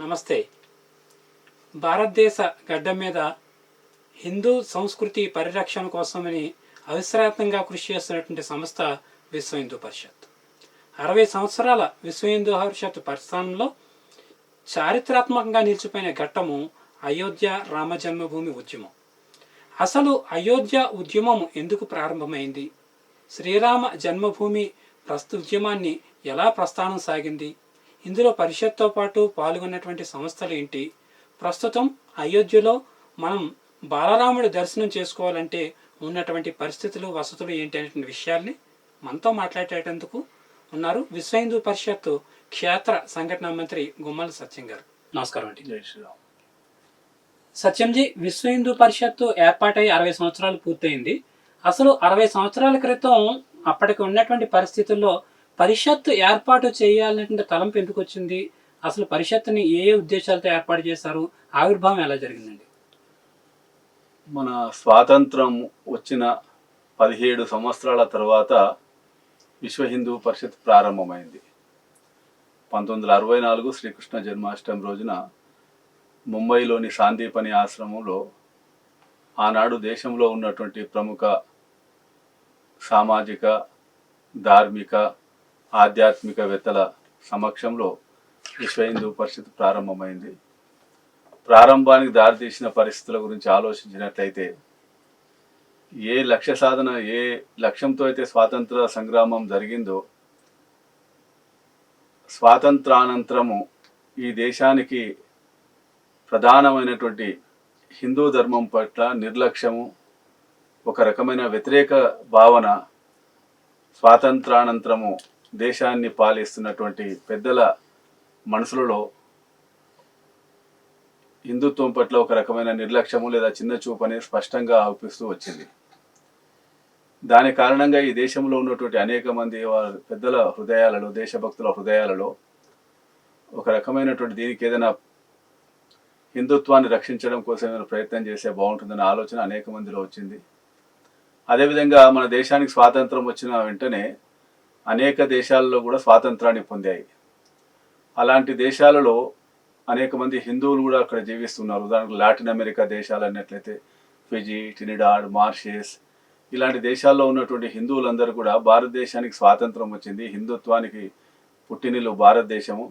నమస్తే. భారతదేశ గడ్డ మీద హిందూ సంస్కృతి పరిరక్షణ కోసమని అవిశ్రాంతంగా కృషి చేస్తున్నటువంటి సంస్థ విశ్వ హిందూ పరిషత్. అరవై సంవత్సరాల విశ్వ హిందూ పరిషత్ పరిస్థానంలో చారిత్రాత్మకంగా నిలిచిపోయిన ఘట్టము అయోధ్య రామ జన్మభూమి ఉద్యమం. అసలు అయోధ్య ఉద్యమం ఎందుకు ప్రారంభమైంది? శ్రీరామ జన్మభూమి ప్రస్తు ఉద్యమాన్ని ఎలా ప్రస్థానం సాగింది? ఇందులో పరిషత్తో పాటు పాల్గొన్నటువంటి సంస్థలు ఏంటి? ప్రస్తుతం అయోధ్యలో మనం బాలరాముడి దర్శనం చేసుకోవాలంటే ఉన్నటువంటి పరిస్థితులు వసతులు ఏంటి అనేటువంటి విషయాల్ని మనతో మాట్లాడేటందుకు ఉన్నారు విశ్వ హిందూ పరిషత్ క్షేత్ర సంఘటన మంత్రి గుమ్మల సత్యం గారు. నమస్కారం అండి. జై శ్రీరామ్. సత్యంజీ విశ్వ హిందూ పరిషత్తు ఏర్పాటై అరవై సంవత్సరాలు పూర్తయింది. అసలు అరవై సంవత్సరాల క్రితం అప్పటికి ఉన్నటువంటి పరిస్థితుల్లో పరిషత్తు ఏర్పాటు చేయాలంటే తలంపు ఎందుకు వచ్చింది? అసలు పరిషత్తుని ఏ ఏ ఉద్దేశాలతో ఏర్పాటు చేశారు? ఆవిర్భావం ఎలా జరిగిందండి? మన స్వాతంత్రం వచ్చిన పదిహేడు సంవత్సరాల తర్వాత విశ్వ హిందూ పరిషత్ ప్రారంభమైంది. పంతొమ్మిది వందల అరవై నాలుగు శ్రీకృష్ణ జన్మాష్టమి రోజున ముంబైలోని సాందీపని ఆశ్రమంలో ఆనాడు దేశంలో ఉన్నటువంటి ప్రముఖ సామాజిక ధార్మిక ఆధ్యాత్మికవేత్తల సమక్షంలో విశ్వ హిందూ పరిస్థితి ప్రారంభమైంది. ప్రారంభానికి దారితీసిన పరిస్థితుల గురించి ఆలోచించినట్లయితే ఏ లక్ష్య సాధన ఏ లక్ష్యంతో అయితే స్వాతంత్ర సంగ్రామం జరిగిందో స్వాతంత్రానంతరము ఈ దేశానికి ప్రధానమైనటువంటి హిందూ ధర్మం పట్ల నిర్లక్ష్యము ఒక రకమైన వ్యతిరేక భావన స్వాతంత్రానంతరము దేశాన్ని పాలిస్తున్నటువంటి పెద్దల మనసులలో హిందుత్వం పట్ల ఒక రకమైన నిర్లక్ష్యము లేదా చిన్న చూపు అనేది స్పష్టంగా ఆపిస్తూ వచ్చింది. దాని కారణంగా ఈ దేశంలో ఉన్నటువంటి అనేక మంది పెద్దల హృదయాలలో దేశభక్తుల హృదయాలలో ఒక రకమైనటువంటి దీనికి ఏదైనా హిందుత్వాన్ని రక్షించడం కోసం ఏమైనా ప్రయత్నం చేస్తే బాగుంటుందనే ఆలోచన అనేక మందిలో వచ్చింది. అదేవిధంగా మన దేశానికి స్వాతంత్రం వచ్చిన వెంటనే అనేక దేశాలలో కూడా స్వాతంత్రాన్ని పొందాయి. అలాంటి దేశాలలో అనేక మంది హిందువులు కూడా అక్కడ జీవిస్తున్నారు. ఉదాహరణకు లాటిన్ అమెరికా దేశాలు అన్నట్లయితే ఫిజీ టినిడాడ్ మార్షేస్ ఇలాంటి దేశాల్లో ఉన్నటువంటి హిందువులందరూ కూడా భారతదేశానికి స్వాతంత్రం వచ్చింది. హిందుత్వానికి పుట్టినిల్లు భారతదేశము.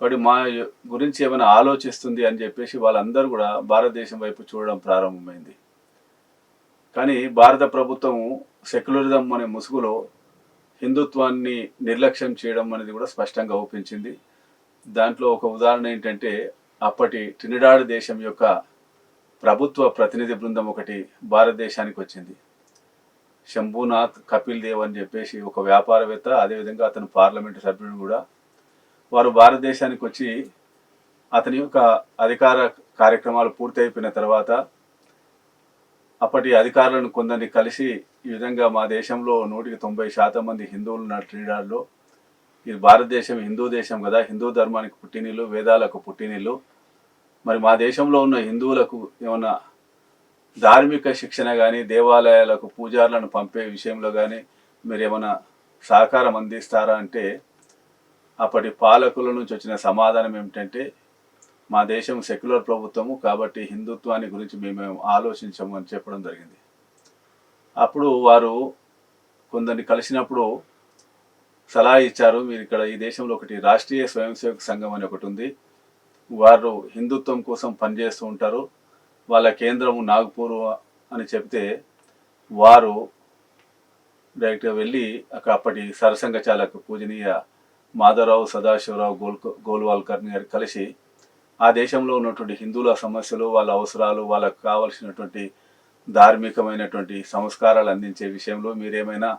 కాబట్టి మా గురించి ఏమైనా ఆలోచిస్తుంది అని చెప్పేసి వాళ్ళందరూ కూడా భారతదేశం వైపు చూడడం ప్రారంభమైంది. కానీ భారత ప్రభుత్వం సెక్యులరిజం అనే ముసుగులో హిందుత్వాన్ని నిర్లక్ష్యం చేయడం అనేది కూడా స్పష్టంగా ఒప్పించింది. దాంట్లో ఒక ఉదాహరణ ఏంటంటే అప్పటి ట్రినిడాడ్ దేశం యొక్క ప్రభుత్వ ప్రతినిధి బృందం ఒకటి భారతదేశానికి వచ్చింది. శంభునాథ్ కపిల్ దేవ్ అని చెప్పేసి ఒక వ్యాపారవేత్త అదేవిధంగా అతను పార్లమెంటు సభ్యుడు కూడా. వారు భారతదేశానికి వచ్చి అతని యొక్క అధికార కార్యక్రమాలు పూర్తయిపోయిన తర్వాత అప్పటి అధికారులను కొందరిని కలిసి ఈ విధంగా మా దేశంలో నూటికి తొంభై శాతం మంది హిందువులు ఉన్న ట్రినిడాడ్లో ఇది భారతదేశం హిందూ దేశం కదా హిందూ ధర్మానికి పుట్టినీళ్ళు వేదాలకు పుట్టినీళ్ళు మరి మా దేశంలో ఉన్న హిందువులకు ఏమన్నా ధార్మిక శిక్షణ కానీ దేవాలయాలకు పూజారులను పంపే విషయంలో కానీ మీరు ఏమైనా సహకారం అందిస్తారా అంటే అప్పటి పాలకుల నుంచి వచ్చిన సమాధానం ఏమిటంటే మా దేశం సెక్యులర్ ప్రభుత్వము కాబట్టి హిందుత్వాన్ని గురించి మేము ఆలోచించము అని చెప్పడం జరిగింది. అప్పుడు వారు కొందరిని కలిసినప్పుడు సలహా ఇచ్చారు మీరు ఇక్కడ ఈ దేశంలో ఒకటి రాష్ట్రీయ స్వయం సేవక సంఘం అని ఒకటి ఉంది. వారు హిందుత్వం కోసం పనిచేస్తూ ఉంటారు. వాళ్ళ కేంద్రము నాగపూర్ అని చెప్తే వారు డైరెక్ట్గా వెళ్ళి అక్కడ అప్పటి సరసంఘ చాలక పూజనీయ మాధవరావు సదాశివరావు గోల్ గోల్వాల్కర్ని గారు కలిసి ఆ దేశంలో ఉన్నటువంటి హిందువుల సమస్యలు వాళ్ళ అవసరాలు వాళ్ళకు కావలసినటువంటి ధార్మికమైనటువంటి సంస్కారాలు అందించే విషయంలో మీరేమైనా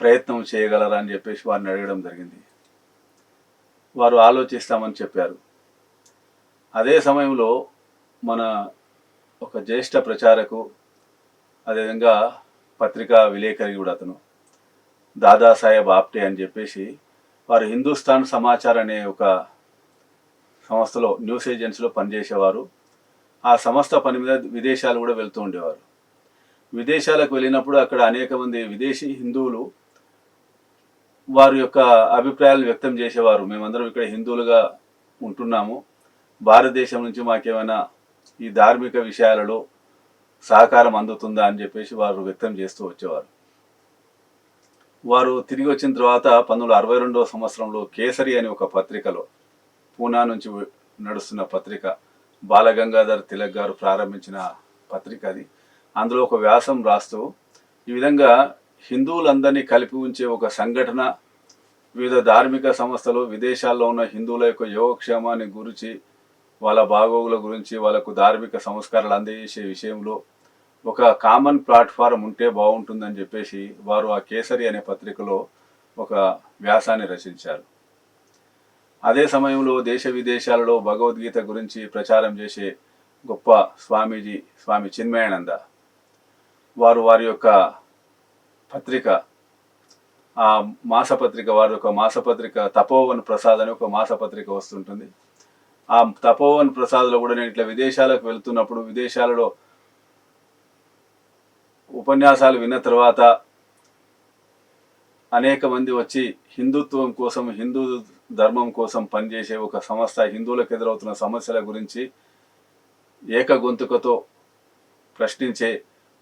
ప్రయత్నం చేయగలరా అని చెప్పేసి వారిని అడగడం జరిగింది. వారు ఆలోచిస్తామని చెప్పారు. అదే సమయంలో మన ఒక జ్యేష్ఠ ప్రచారకు అదేవిధంగా పత్రికా విలేకరి కూడా అతను దాదాసాహెబ్ ఆప్టే అని చెప్పేసి వారు హిందుస్థాన్ సమాచార్ అనే ఒక సంస్థలో న్యూస్ ఏజెన్సీలో పనిచేసేవారు. ఆ సంస్థ పని మీద విదేశాలు కూడా వెళ్తూ ఉండేవారు. విదేశాలకు వెళ్ళినప్పుడు అక్కడ అనేక మంది విదేశీ హిందువులు వారి యొక్క అభిప్రాయాలు వ్యక్తం చేసేవారు. మేమందరం ఇక్కడ హిందువులుగా ఉంటున్నాము. భారతదేశం నుంచి మాకేమైనా ఈ ధార్మిక విషయాలలో సహకారం అందుతుందా అని చెప్పేసి వారు వ్యక్తం చేస్తూ వచ్చేవారు. వారు తిరిగి వచ్చిన తర్వాత పంతొమ్మిది అరవై రెండవ సంవత్సరంలో కేసరి అనే ఒక పత్రికలో పూనా నుంచి నడుస్తున్న పత్రిక బాలగంగాధర్ తిలక్ గారు ప్రారంభించిన పత్రిక అది. అందులో ఒక వ్యాసం రాస్తూ ఈ విధంగా హిందువులందరినీ కలిపి ఉంచే ఒక సంఘటన వివిధ ధార్మిక సంస్థలు విదేశాల్లో ఉన్న హిందువుల యొక్క యోగక్షేమాన్ని గురించి వాళ్ళ బాగోగుల గురించి వాళ్ళకు ధార్మిక సంస్కారాలు అందజేసే విషయంలో ఒక కామన్ ప్లాట్ఫారం ఉంటే బాగుంటుందని చెప్పేసి వారు ఆ కేసరి అనే పత్రికలో ఒక వ్యాసాన్ని రచించారు. అదే సమయంలో దేశ విదేశాలలో భగవద్గీత గురించి ప్రచారం చేసే గొప్ప స్వామీజీ స్వామి చిన్మయానంద. వారు వారి యొక్క పత్రిక ఆ మాసపత్రిక వారి యొక్క మాసపత్రిక తపోవన్ ప్రసాద్ అని ఒక మాసపత్రిక వస్తుంటుంది. ఆ తపోవన్ ప్రసాద్లో కూడా నేను ఇట్లా విదేశాలకు వెళ్తున్నప్పుడు విదేశాలలో ఉపన్యాసాలు విన్న తర్వాత అనేక మంది వచ్చి హిందుత్వం కోసం హిందూ ధర్మం కోసం పనిచేసే ఒక సంస్థ హిందువులకు ఎదురవుతున్న సమస్యల గురించి ఏక గొంతుకతో ప్రశ్నించే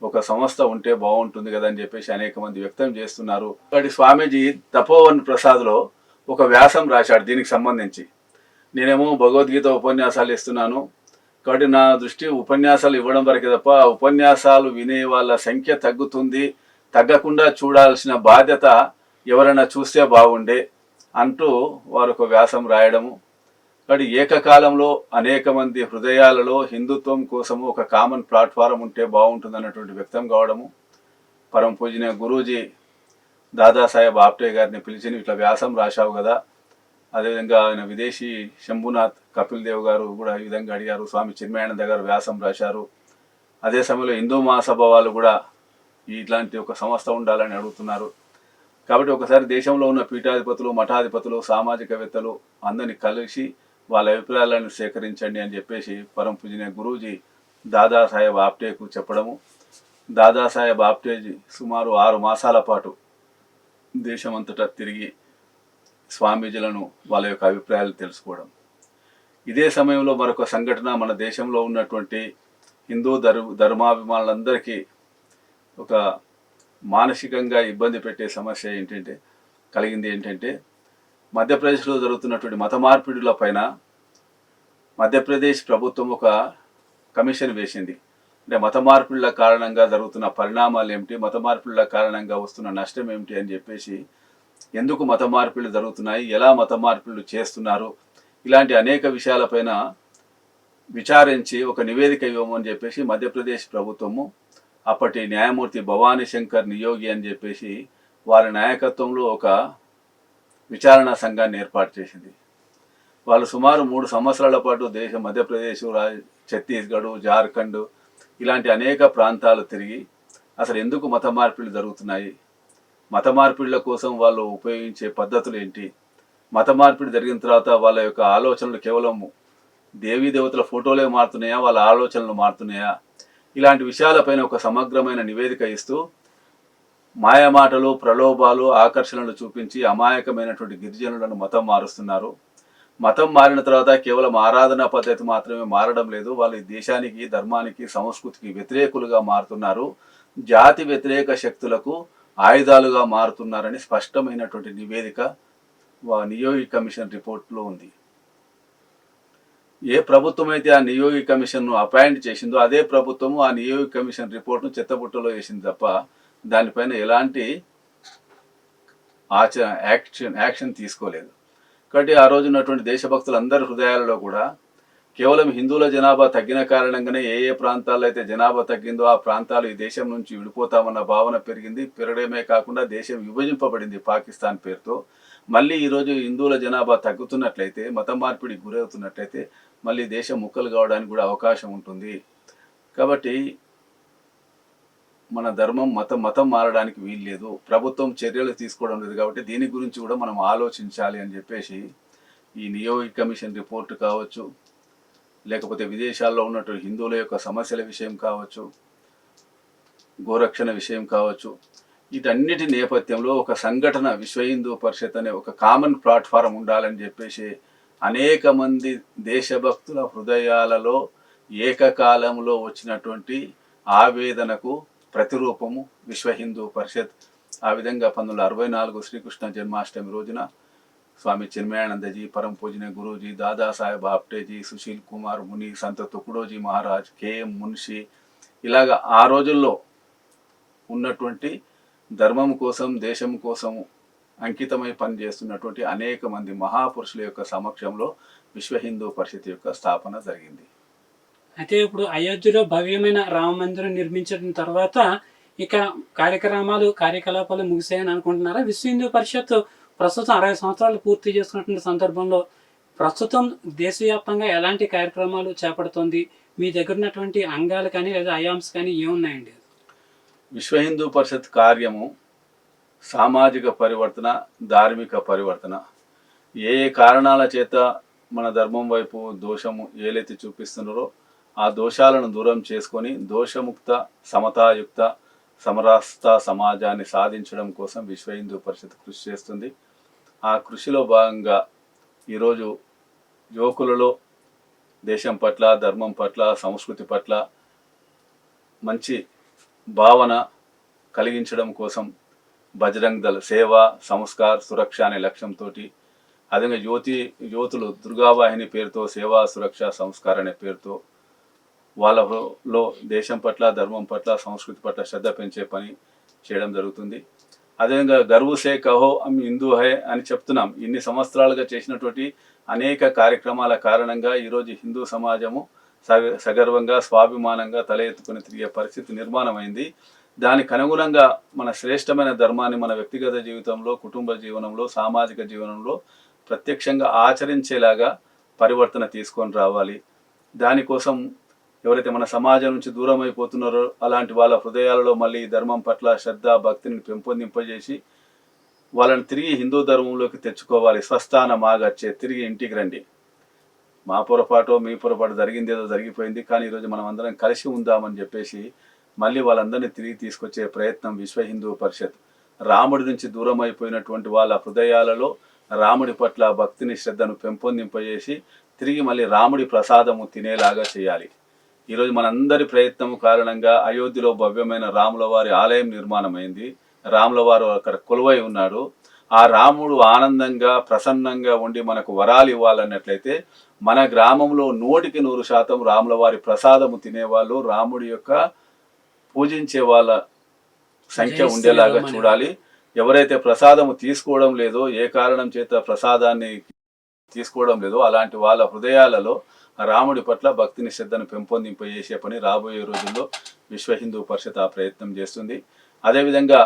ఒక సంస్థ ఉంటే బాగుంటుంది కదా అని చెప్పేసి అనేక మంది వ్యక్తం చేస్తున్నారు. కాబట్టి స్వామీజీ తపోవన్ ప్రసాద్లో ఒక వ్యాసం రాశాడు దీనికి సంబంధించి. నేనేమో భగవద్గీత ఉపన్యాసాలు ఇస్తున్నాను. కాబట్టి నా దృష్టి ఉపన్యాసాలు ఇవ్వడం వరకే తప్ప ఉపన్యాసాలు వినే వాళ్ళ సంఖ్య తగ్గుతుంది. తగ్గకుండా చూడాల్సిన బాధ్యత ఎవరైనా చూస్తే బాగుండే. అంటూ వారు ఒక వ్యాసం రాయడము. కాబట్టి ఏకకాలంలో అనేక మంది హృదయాలలో హిందుత్వం కోసము ఒక కామన్ ప్లాట్ఫారం ఉంటే బాగుంటుంది అన్నటువంటి వ్యక్తం కావడము. పరమ పూజనీయ గురూజీ దాదాసాహెబ్ ఆప్టే గారిని పిలిచి ఇట్లా వ్యాసం రాశావు కదా. అదేవిధంగా ఆయన విదేశీ శంభునాథ్ కపిల్ దేవ్ గారు కూడా ఈ విధంగా అడిగారు. స్వామి చిన్మయానంద గారు వ్యాసం రాశారు. అదే సమయంలో హిందూ మహాసభ వాళ్ళు కూడా ఇట్లాంటి ఒక సంస్థ ఉండాలని అడుగుతున్నారు. కాబట్టి ఒకసారి దేశంలో ఉన్న పీఠాధిపతులు మఠాధిపతులు సామాజికవేత్తలు అందరిని కలిసి వాళ్ళ అభిప్రాయాలను సేకరించండి అని చెప్పేసి పరం పూజనీయ గురూజీ దాదాసాహెబ్ ఆప్టేకు చెప్పడము. దాదాసాహెబ్ ఆప్టేజీ సుమారు ఆరు మాసాల పాటు దేశమంతటా తిరిగి స్వామీజీలను వాళ్ళ యొక్క అభిప్రాయాలు తెలుసుకోవడం. ఇదే సమయంలో మరొక సంఘటన మన దేశంలో ఉన్నటువంటి హిందూ ధర్మ ధర్మాభిమానులందరికీ ఒక మానసికంగా ఇబ్బంది పెట్టే సమస్య ఏంటంటే కలిగింది ఏంటంటే మధ్యప్రదేశ్లో జరుగుతున్నటువంటి మత మార్పిడుల పైన మధ్యప్రదేశ్ ప్రభుత్వం ఒక కమిషన్ వేసింది. అంటే మత మార్పిడుల కారణంగా జరుగుతున్న పరిణామాలు ఏమిటి మత మార్పిడుల కారణంగా వస్తున్న నష్టం ఏమిటి అని చెప్పేసి ఎందుకు మత మార్పిడులు జరుగుతున్నాయి ఎలా మత మార్పిడులు చేస్తున్నారు ఇలాంటి అనేక విషయాలపైన విచారించి ఒక నివేదిక ఇవ్వమని చెప్పేసి మధ్యప్రదేశ్ ప్రభుత్వము అప్పటి న్యాయమూర్తి భవానీ శంకర్ నియోగి అని చెప్పేసి వారి నాయకత్వంలో ఒక విచారణ సంఘాన్ని ఏర్పాటు చేసింది. వాళ్ళు సుమారు మూడు సంవత్సరాల పాటు దేశ మధ్యప్రదేశ్ ఛత్తీస్గఢ్ జార్ఖండ్ ఇలాంటి అనేక ప్రాంతాలు తిరిగి అసలు ఎందుకు మత మార్పిడులు జరుగుతున్నాయి? మత మార్పిడుల కోసం వాళ్ళు ఉపయోగించే పద్ధతులు ఏంటి? మత మార్పిడి జరిగిన తర్వాత వాళ్ళ యొక్క ఆలోచనలు కేవలం దేవీ దేవతల ఫోటోలే మారుతున్నాయా? వాళ్ళ ఆలోచనలు మారుతున్నాయా? ఇలాంటి విషయాలపైన ఒక సమగ్రమైన నివేదిక ఇస్తూ మాయమాటలు ప్రలోభాలు ఆకర్షణలు చూపించి అమాయకమైనటువంటి గిరిజనులను మతం మారుస్తున్నారు. మతం మారిన తర్వాత కేవలం ఆరాధనా పద్ధతి మాత్రమే మారడం లేదు. వాళ్ళు దేశానికి ధర్మానికి సంస్కృతికి వ్యతిరేకులుగా మారుతున్నారు. జాతి వ్యతిరేక శక్తులకు ఆయుధాలుగా మారుతున్నారని స్పష్టమైనటువంటి నివేదిక వా- నియోగి కమిషన్ రిపోర్ట్లో ఉంది. ఏ ప్రభుత్వం అయితే ఆ నియోగి కమిషన్ను అపాయింట్ చేసిందో అదే ప్రభుత్వము ఆ నియోగి కమిషన్ రిపోర్ట్ను చెత్తబుట్టలో వేసింది తప్ప దానిపైన ఎలాంటి ఆచ యాక్షన్ యాక్షన్ తీసుకోలేదు. కాబట్టి ఆ రోజు ఉన్నటువంటి దేశభక్తులందరి హృదయాలలో కూడా కేవలం హిందువుల జనాభా తగ్గిన కారణంగానే ఏ ఏ ప్రాంతాల్లో అయితే జనాభా తగ్గిందో ఆ ప్రాంతాలు ఈ దేశం నుంచి విడిపోతామన్న భావన పెరిగింది. పెరగడమే కాకుండా దేశం విభజింపబడింది పాకిస్తాన్ పేరుతో. మళ్ళీ ఈరోజు హిందువుల జనాభా తగ్గుతున్నట్లయితే మత మార్పిడికి గురవుతున్నట్లయితే మళ్ళీ దేశం ముక్కలు కావడానికి కూడా అవకాశం ఉంటుంది. కాబట్టి మన ధర్మం మతం మతం మారడానికి వీల్లేదు ప్రభుత్వం చర్యలు తీసుకోవడం లేదు కాబట్టి దీని గురించి కూడా మనం ఆలోచించాలి అని చెప్పేసి ఈ నియోగ కమిషన్ రిపోర్ట్ కావచ్చు లేకపోతే విదేశాల్లో ఉన్నటువంటి హిందువుల యొక్క సమస్యల విషయం కావచ్చు గోరక్షణ విషయం కావచ్చు వీటన్నిటి నేపథ్యంలో ఒక సంఘటన విశ్వ హిందూ పరిషత్ అనే ఒక కామన్ ప్లాట్ఫారం ఉండాలని చెప్పేసి అనేక మంది దేశభక్తుల హృదయాలలో ఏకకాలంలో వచ్చినటువంటి ఆవేదనకు ప్రతిరూపము విశ్వ హిందూ పరిషత్. ఆ విధంగా పంతొమ్మిది వందల అరవై నాలుగు శ్రీకృష్ణ జన్మాష్టమి రోజున స్వామి చిన్మయానందజీ పరమ పూజన గురూజీ దాదాసాహెబ్ ఆప్టేజీ సుశీల్ కుమార్ ముని సంత తుకుడోజీ మహారాజ్ కేఎం మున్షి ఇలాగ ఆ రోజుల్లో ఉన్నటువంటి ధర్మం కోసం దేశం కోసం అంకితమై పనిచేస్తున్నటువంటి అనేక మంది మహాపురుషుల యొక్క సమక్షంలో విశ్వ హిందూ పరిషత్ యొక్క స్థాపన జరిగింది. అయితే ఇప్పుడు అయోధ్యలో భవ్యమైన రామ మందిరం నిర్మించిన తర్వాత ఇక కార్యక్రమాలు కార్యకలాపాలు ముగిసాయని అనుకుంటున్నారా? విశ్వ హిందూ పరిషత్ ప్రస్తుతం అరవై సంవత్సరాలు పూర్తి చేసుకున్నటువంటి సందర్భంలో ప్రస్తుతం దేశవ్యాప్తంగా ఎలాంటి కార్యక్రమాలు చేపడుతోంది? మీ దగ్గర ఉన్నటువంటి అంగాలు కానీ లేదా అయామ్స్ కానీ ఏమున్నాయండి? విశ్వ హిందూ పరిషత్ కార్యము సామాజిక పరివర్తన ధార్మిక పరివర్తన. ఏ ఏ కారణాల చేత మన ధర్మం వైపు దోషము ఏలెత్తి చూపిస్తున్నారో ఆ దోషాలను దూరం చేసుకొని దోషముక్త సమతాయుక్త సమరాస్త సమాజాన్ని సాధించడం కోసం విశ్వ హిందూ పరిషత్ కృషి చేస్తుంది. ఆ కృషిలో భాగంగా ఈరోజు యువకులలో దేశం పట్ల ధర్మం పట్ల సంస్కృతి పట్ల మంచి భావన కలిగించడం కోసం బజరంగ్ దళ సేవ సంస్కార్ సురక్ష అనే లక్ష్యంతో అదేవిధంగా యువతి యువతులు దుర్గావాహిని పేరుతో సేవా సురక్ష సంస్కార్ అనే పేరుతో వాళ్ళలో దేశం పట్ల ధర్మం పట్ల సంస్కృతి పట్ల శ్రద్ధ పెంచే పని చేయడం జరుగుతుంది. అదేవిధంగా గర్వు సే కహో అమ్ హిందూ హై అని చెప్తున్నాం. ఇన్ని సంవత్సరాలుగా చేసినటువంటి అనేక కార్యక్రమాల కారణంగా ఈరోజు హిందూ సమాజము సగ సగర్వంగా స్వాభిమానంగా తల ఎత్తుకుని తిరిగే పరిస్థితి నిర్మాణమైంది. దానికి అనుగుణంగా మన శ్రేష్టమైన ధర్మాన్ని మన వ్యక్తిగత జీవితంలో కుటుంబ జీవనంలో సామాజిక జీవనంలో ప్రత్యక్షంగా ఆచరించేలాగా పరివర్తన తీసుకొని రావాలి. దానికోసం ఎవరైతే మన సమాజం నుంచి దూరం అయిపోతున్నారో అలాంటి వాళ్ళ హృదయాలలో మళ్ళీ ధర్మం పట్ల శ్రద్ధ భక్తిని పెంపొందింపజేసి వాళ్ళని తిరిగి హిందూ ధర్మంలోకి తెచ్చుకోవాలి. స్వస్థాన మాగచ్చే తిరిగి ఇంటికి రండి. మా పొరపాటు మీ పొరపాటు జరిగింది ఏదో జరిగిపోయింది. కానీ ఈరోజు మనం అందరం కలిసి ఉందామని చెప్పేసి మళ్ళీ వాళ్ళందరినీ తిరిగి తీసుకొచ్చే ప్రయత్నం విశ్వ హిందూ పరిషత్. రాముడి నుంచి దూరం అయిపోయినటువంటి వాళ్ళ హృదయాలలో రాముడి పట్ల భక్తిని శ్రద్ధను పెంపొందింపజేసి తిరిగి మళ్ళీ రాముడి ప్రసాదము తినేలాగా చేయాలి. ఈరోజు మనందరి ప్రయత్నం కారణంగా అయోధ్యలో భవ్యమైన రాముల వారి ఆలయం నిర్మాణమైంది. రాముల వారు అక్కడ కొలువై ఉన్నాడు. ఆ రాముడు ఆనందంగా ప్రసన్నంగా ఉండి మనకు వరాలు ఇవ్వాలన్నట్లయితే మన గ్రామంలో నూటికి నూరు శాతం రాముల వారి ప్రసాదము తినేవాళ్ళు రాముడి యొక్క పూజించే వాళ్ళ సంఖ్య ఉండేలాగా. చూడాలి ఎవరైతే ప్రసాదము తీసుకోవడం లేదో ఏ కారణం చేత ప్రసాదాన్ని తీసుకోవడం లేదో అలాంటి వాళ్ళ హృదయాలలో రాముడి పట్ల భక్తిని శ్రద్ధను పెంపొందింపజేసే పని రాబోయే రోజుల్లో విశ్వ హిందూ పరిషత్ ఆ ప్రయత్నం చేస్తుంది అదేవిధంగా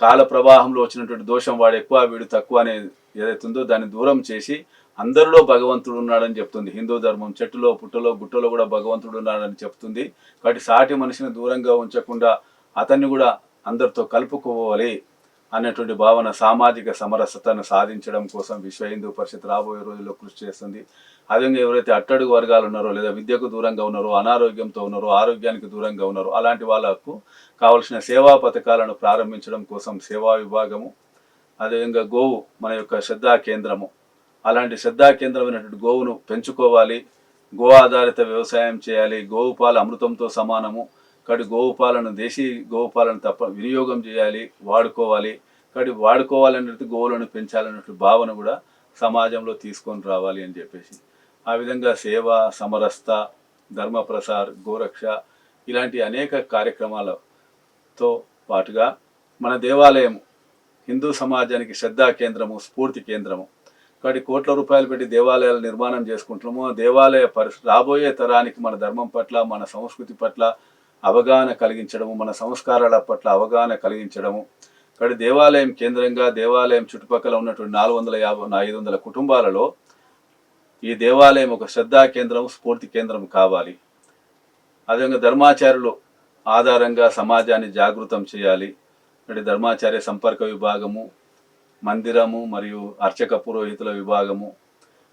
కాల ప్రవాహంలో వచ్చినటువంటి దోషం వాడు ఎక్కువ వీడు తక్కువ అనేది ఏదైతే ఉందో దాన్ని దూరం చేసి అందరిలో భగవంతుడు ఉన్నాడని చెప్తుంది. హిందూ ధర్మం చెట్టులో పుట్టలో గుట్టలో కూడా భగవంతుడు ఉన్నాడని చెప్తుంది. కాబట్టి సాటి మనిషిని దూరంగా ఉంచకుండా అతన్ని కూడా అందరితో కలుపుకోవాలి అన్నటువంటి భావన సామాజిక సమరసతను సాధించడం కోసం విశ్వ హిందూ పరిషత్ రాబోయే రోజుల్లో కృషి చేస్తుంది. అదేవిధంగా ఎవరైతే అట్టడుగు వర్గాలు ఉన్నారో లేదా విద్యకు దూరంగా ఉన్నారో అనారోగ్యంతో ఉన్నారో ఆరోగ్యానికి దూరంగా ఉన్నారో అలాంటి వాళ్ళకు కావలసిన సేవా పథకాలను ప్రారంభించడం కోసం సేవా విభాగము అదేవిధంగా గోవు మన యొక్క శ్రద్ధా కేంద్రము అలాంటి శ్రద్ధా కేంద్రమైనటువంటి గోవును పెంచుకోవాలి. గో ఆధారిత వ్యవసాయం చేయాలి. గోవు పాలు అమృతంతో సమానము. కాబట్టి గోవు పాలను దేశీ గోవు పాలను తప్ప వినియోగం చేయాలి వాడుకోవాలి. కాబట్టి వాడుకోవాలన్నట్టు గోవులను పెంచాలన్నట్టు భావన కూడా సమాజంలో తీసుకొని రావాలి అని చెప్పేసి. ఆ విధంగా సేవ సమరస్త ధర్మ ప్రసార్ గోరక్ష ఇలాంటి అనేక కార్యక్రమాలతో పాటుగా మన దేవాలయం హిందూ సమాజానికి శ్రద్ధా కేంద్రము స్ఫూర్తి కేంద్రము కాబట్టి కోట్ల రూపాయలు పెట్టి దేవాలయాలు నిర్మాణం చేసుకుంటున్నాము ఆ దేవాలయ పరి రాబోయే తరానికి మన ధర్మం పట్ల మన సంస్కృతి పట్ల అవగాహన కలిగించడము మన సంస్కారాల పట్ల అవగాహన కలిగించడము. కాబట్టి దేవాలయం కేంద్రంగా దేవాలయం చుట్టుపక్కల ఉన్నటువంటి నాలుగు వందల యాభై ఐదు వందల కుటుంబాలలో ఈ దేవాలయం ఒక శ్రద్ధా కేంద్రం స్ఫూర్తి కేంద్రం కావాలి. అదేవిధంగా ధర్మాచార్యులు ఆధారంగా సమాజాన్ని జాగృతం చేయాలి. అంటే ధర్మాచార్య సంపర్క విభాగము మందిరము మరియు అర్చక పురోహితుల విభాగము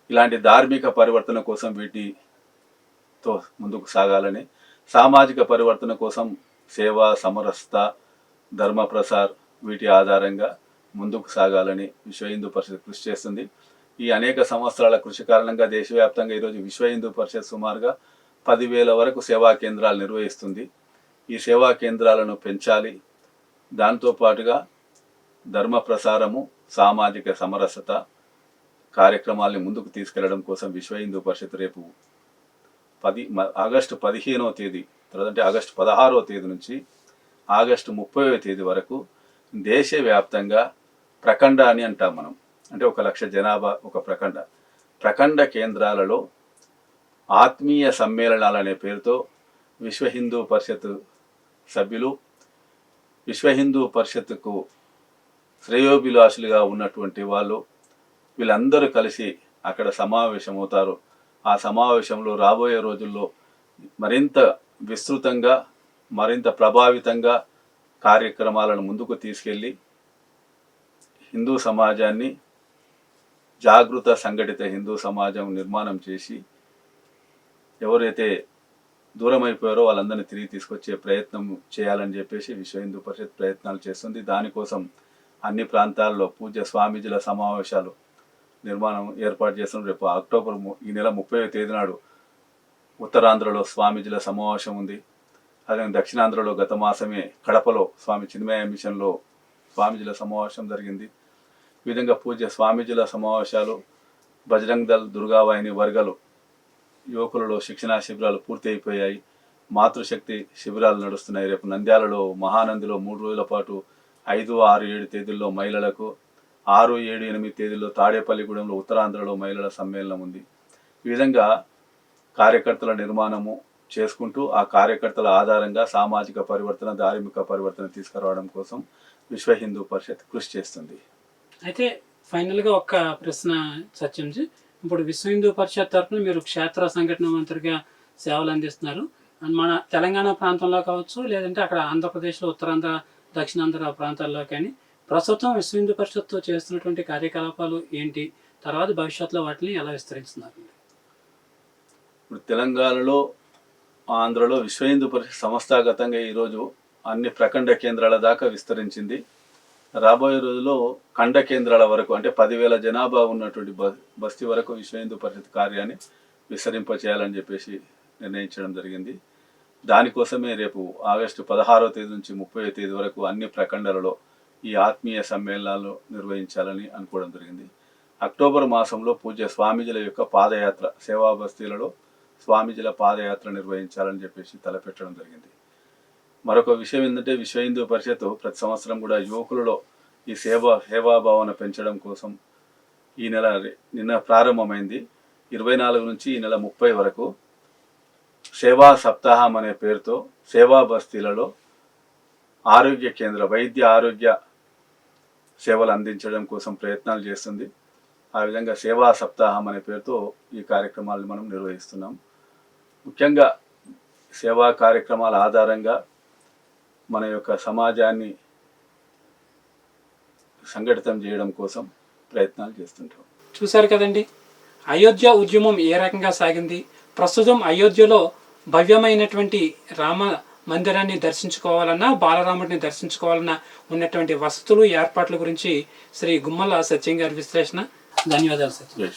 ఇలాంటి ధార్మిక పరివర్తన కోసం వీటితో ముందుకు సాగాలని సామాజిక పరివర్తన కోసం సేవ సమరస్త ధర్మ ప్రసార్ వీటి ఆధారంగా ముందుకు సాగాలని విశ్వ హిందూ పరిషత్ కృషి చేస్తుంది. ఈ అనేక సంవత్సరాల కృషి కారణంగా దేశవ్యాప్తంగా ఈరోజు విశ్వ హిందూ పరిషత్ సుమారుగా పదివేల వరకు సేవా కేంద్రాలు నిర్వహిస్తుంది. ఈ సేవా కేంద్రాలను పెంచాలి. దాంతో పాటుగా ధర్మ ప్రసారము సామాజిక సమరసత కార్యక్రమాల్ని ముందుకు తీసుకెళ్ళడం కోసం విశ్వ హిందూ పరిషత్ రేపు పది ఆగస్టు పదిహేనవ తేదీ తర్వాత అంటే ఆగస్టు పదహారవ తేదీ నుంచి ఆగస్టు ముప్పైవ తేదీ వరకు దేశవ్యాప్తంగా ప్రఖండ అని అంటాం మనం. అంటే ఒక లక్ష జనాభా ఒక ప్రఖండ. ప్రఖండ కేంద్రాలలో ఆత్మీయ సమ్మేళనాలు అనే పేరుతో విశ్వ హిందూ పరిషత్ సభ్యులు విశ్వ హిందూ పరిషత్కు శ్రేయోభిలాషులుగా ఉన్నటువంటి వాళ్ళు వీళ్ళందరూ కలిసి అక్కడ సమావేశమవుతారు. ఆ సమావేశంలో రాబోయే రోజుల్లో మరింత విస్తృతంగా మరింత ప్రభావితంగా కార్యక్రమాలను ముందుకు తీసుకెళ్ళి హిందూ సమాజాన్ని జాగృత సంఘటిత హిందూ సమాజం నిర్మాణం చేసి ఎవరైతే దూరం అయిపోయారో వాళ్ళందరినీ తిరిగి తీసుకొచ్చే ప్రయత్నం చేయాలని చెప్పేసి విశ్వ హిందూ పరిషత్ ప్రయత్నాలు చేస్తుంది. దానికోసం అన్ని ప్రాంతాల్లో పూజ్య స్వామీజీల సమావేశాలు నిర్మాణం ఏర్పాటు చేస్తున్న రేపు అక్టోబర్ ఈ నెల ముప్పై తేదీ నాడు ఉత్తరాంధ్రలో స్వామీజీల సమావేశం ఉంది. అదే దక్షిణాంధ్రలో గత మాసమే కడపలో స్వామి చిన్మయ మిషన్లో స్వామీజీల సమావేశం జరిగింది. ఈ విధంగా పూజ్య స్వామీజీల సమావేశాలు బజరంగ్ దళ్ దుర్గావాహిని వర్గలు యువకులలో శిక్షణా శిబిరాలు పూర్తి అయిపోయాయి మాతృశక్తి శిబిరాలు నడుస్తున్నాయి. రేపు నంద్యాలలో మహానందిలో మూడు రోజుల పాటు ఐదు ఆరు ఏడు తేదీల్లో మహిళలకు ఆరు ఏడు ఎనిమిది తేదీల్లో తాడేపల్లిగూడెంలో ఉత్తరాంధ్రలో మహిళల సమ్మేళనం ఉంది. ఈ విధంగా కార్యకర్తల నిర్మాణము చేసుకుంటూ ఆ కార్యకర్తల ఆధారంగా సామాజిక పరివర్తన ధార్మిక పరివర్తన తీసుకురావడం కోసం విశ్వ హిందూ పరిషత్ కృషి చేస్తుంది. అయితే ఫైనల్గా ఒక్క ప్రశ్న సత్యంజీ. ఇప్పుడు విశ్వ హిందూ పరిషత్ తరఫున మీరు క్షేత్ర సంఘటన మంత్రిగా సేవలు అందిస్తున్నారు మన తెలంగాణ ప్రాంతంలో కావచ్చు లేదంటే అక్కడ ఆంధ్రప్రదేశ్లో ఉత్తరాంధ్ర దక్షిణాంధ్ర ప్రాంతాల్లో కానీ ప్రస్తుతం విశ్వ హిందూ పరిషత్తో చేస్తున్నటువంటి కార్యకలాపాలు ఏంటి? తర్వాత భవిష్యత్తులో వాటిని ఎలా విస్తరించున్నారు ఇప్పుడు తెలంగాణలో ఆంధ్రలో విశ్వ హిందూ పరిషత్ సంస్థాగతంగా ఈరోజు అన్ని ప్రఖండ కేంద్రాల దాకా విస్తరించింది. రాబోయే రోజుల్లో ఖండ కేంద్రాల వరకు అంటే పదివేల జనాభా ఉన్నటువంటి బ బస్తీ వరకు విశ్వ హిందూ పరిషత్ కార్యాన్ని విస్తరింపచేయాలని చెప్పేసి నిర్ణయించడం జరిగింది. దానికోసమే రేపు ఆగస్టు పదహారవ తేదీ నుంచి ముప్పై తేదీ వరకు అన్ని ప్రఖండాలలో ఈ ఆత్మీయ సమ్మేళనాలు నిర్వహించాలని అనుకోవడం జరిగింది. అక్టోబర్ మాసంలో పూజ స్వామీజీల యొక్క పాదయాత్ర సేవా బస్తీలలో స్వామీజీల పాదయాత్ర నిర్వహించాలని చెప్పేసి తలపెట్టడం జరిగింది. మరొక విషయం ఏంటంటే విశ్వ హిందూ పరిషత్ ప్రతి సంవత్సరం కూడా యువకులలో ఈ సేవా సేవాభావన పెంచడం కోసం ఈ నెల నిన్న ప్రారంభమైంది. ఇరవై నాలుగు నుంచి ఈ నెల ముప్పై వరకు సేవా సప్తాహం అనే పేరుతో సేవా బస్తీలలో ఆరోగ్య కేంద్ర వైద్య ఆరోగ్య సేవలు అందించడం కోసం ప్రయత్నాలు చేస్తుంది. ఆ విధంగా సేవా సప్తాహం అనే పేరుతో ఈ కార్యక్రమాలను మనం నిర్వహిస్తున్నాం. ముఖ్యంగా సేవా కార్యక్రమాల ఆధారంగా మన యొక్క సమాజాన్ని సంఘటితం చేయడం కోసం ప్రయత్నాలు చేస్తుంటాం. చూశారు కదండి అయోధ్య ఉద్యమం ఏ రకంగా సాగింది? ప్రస్తుతం అయోధ్యలో భవ్యమైనటువంటి రామ మందిరాన్ని దర్శించుకోవాలన్నా బాలరాముడిని దర్శించుకోవాలన్నా ఉన్నటువంటి వసతులు ఏర్పాట్ల గురించి శ్రీ గుమ్మల సత్యం గారి విశ్లేషణ. ధన్యవాదాలు సత్యం.